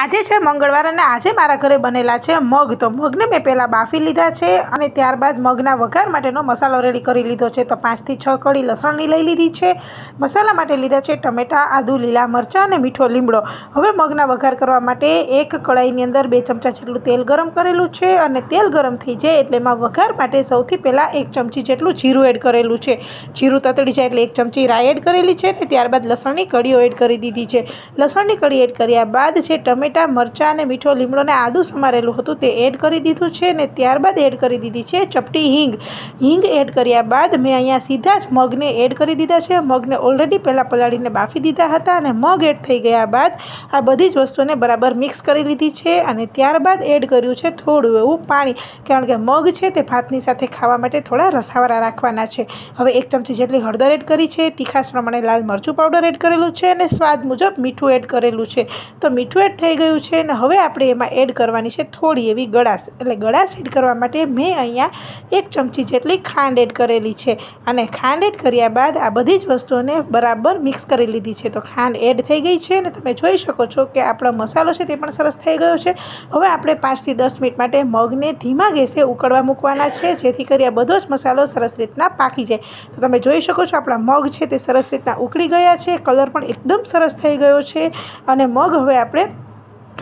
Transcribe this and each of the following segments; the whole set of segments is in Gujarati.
આજે છે મંગળવાર અને આજે મારા ઘરે બનેલા છે મગ. તો મગને મેં પહેલાં બાફી લીધા છે અને ત્યારબાદ મગના વઘાર માટેનો મસાલો રેડી કરી લીધો છે. તો પાંચથી છ કળી લસણની લઈ લીધી છે. મસાલા માટે લીધા છે ટમેટાં, આદુ, લીલા મરચાં અને મીઠો લીમડો. હવે મગના વઘાર કરવા માટે એક કડાઈની અંદર બે ચમચા જેટલું તેલ ગરમ કરેલું છે અને તેલ ગરમ થઈ જાય એટલે એમાં વઘાર માટે સૌથી પહેલાં એક ચમચી જેટલું જીરું એડ કરેલું છે. જીરું તતડી જાય એટલે એક ચમચી રાઈ એડ કરેલી છે અને ત્યારબાદ લસણની કળીઓ એડ કરી દીધી છે. લસણની કળી એડ કર્યા બાદ છે ટમેટાં મરચાં અને મીઠો લીમડો અને આદું સમારેલું હતું. તે એડ કરી દીધું છે અને ત્યારબાદ એડ કરી દીધી છે ચપટી હિંગ. હિંગ એડ કર્યા બાદ મેં અહીંયા સીધા જ મગને એડ કરી દીધા છે. મગને ઓલરેડી પહેલાં પલાળીને બાફી દીધા હતા અને મગ એડ થઈ ગયા બાદ આ બધી જ વસ્તુને બરાબર મિક્સ કરી લીધી છે અને ત્યારબાદ એડ કર્યું છે થોડું એવું પાણી. કારણ કે મગ છે તે ભાતની સાથે ખાવા માટે થોડા રસાવાળા રાખવાના છે. હવે એક ચમચી જેટલી હળદર એડ કરી છે. તીખાસ પ્રમાણે લાલ મરચું પાવડર એડ કરેલું છે અને સ્વાદ મુજબ મીઠું એડ કરેલું છે. તો મીઠું એડ થઈ ગયું છે અને હવે આપણે એમાં એડ કરવાની છે થોડી એવી ગળાશ. એટલે ગળાશ એડ કરવા માટે મેં અહીંયા એક ચમચી જેટલી ખાંડ એડ કરેલી છે. અને ખાંડ એડ કર્યા બાદ આ બધી જ વસ્તુઓને બરાબર મિક્સ કરી લીધી છે. તો ખાંડ એડ થઈ ગઈ છે અને તમે જોઈ શકો છો કે આપણો મસાલો છે તે પણ સરસ થઈ ગયો છે. હવે આપણે પાંચથી દસ મિનિટ માટે મગને ધીમા ગેસે ઉકળવા મૂકવાના છે, જેથી કરી આ બધો જ મસાલો સરસ રીતના પાકી જાય. તો તમે જોઈ શકો છો આપણા મગ છે તે સરસ રીતના ઉકળી ગયા છે. કલર પણ એકદમ સરસ થઈ ગયો છે. અને મગ હવે આપણે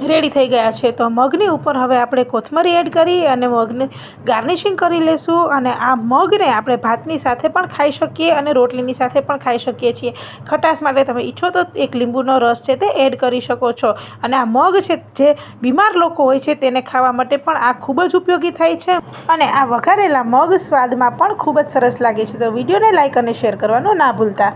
રેડી થઈ ગયા છે. તો મગની ઉપર હવે આપણે કોથમરી એડ કરી અને મગને ગાર્નિશિંગ કરી લેશું અને આ મગને આપણે ભાતની સાથે પણ ખાઈ શકીએ અને રોટલીની સાથે પણ ખાઈ શકીએ છીએ. ખટાશ માટે તમે ઈચ્છો તો એક લીંબુનો રસ છે તે એડ કરી શકો છો. અને આ મગ છે જે બીમાર લોકો હોય છે તેને ખાવા માટે પણ આ ખૂબ જ ઉપયોગી થાય છે અને આ વઘારેલા મગ સ્વાદમાં પણ ખૂબ જ સરસ લાગે છે. તો વિડીયોને લાઇક અને શેર કરવાનું ના ભૂલતા.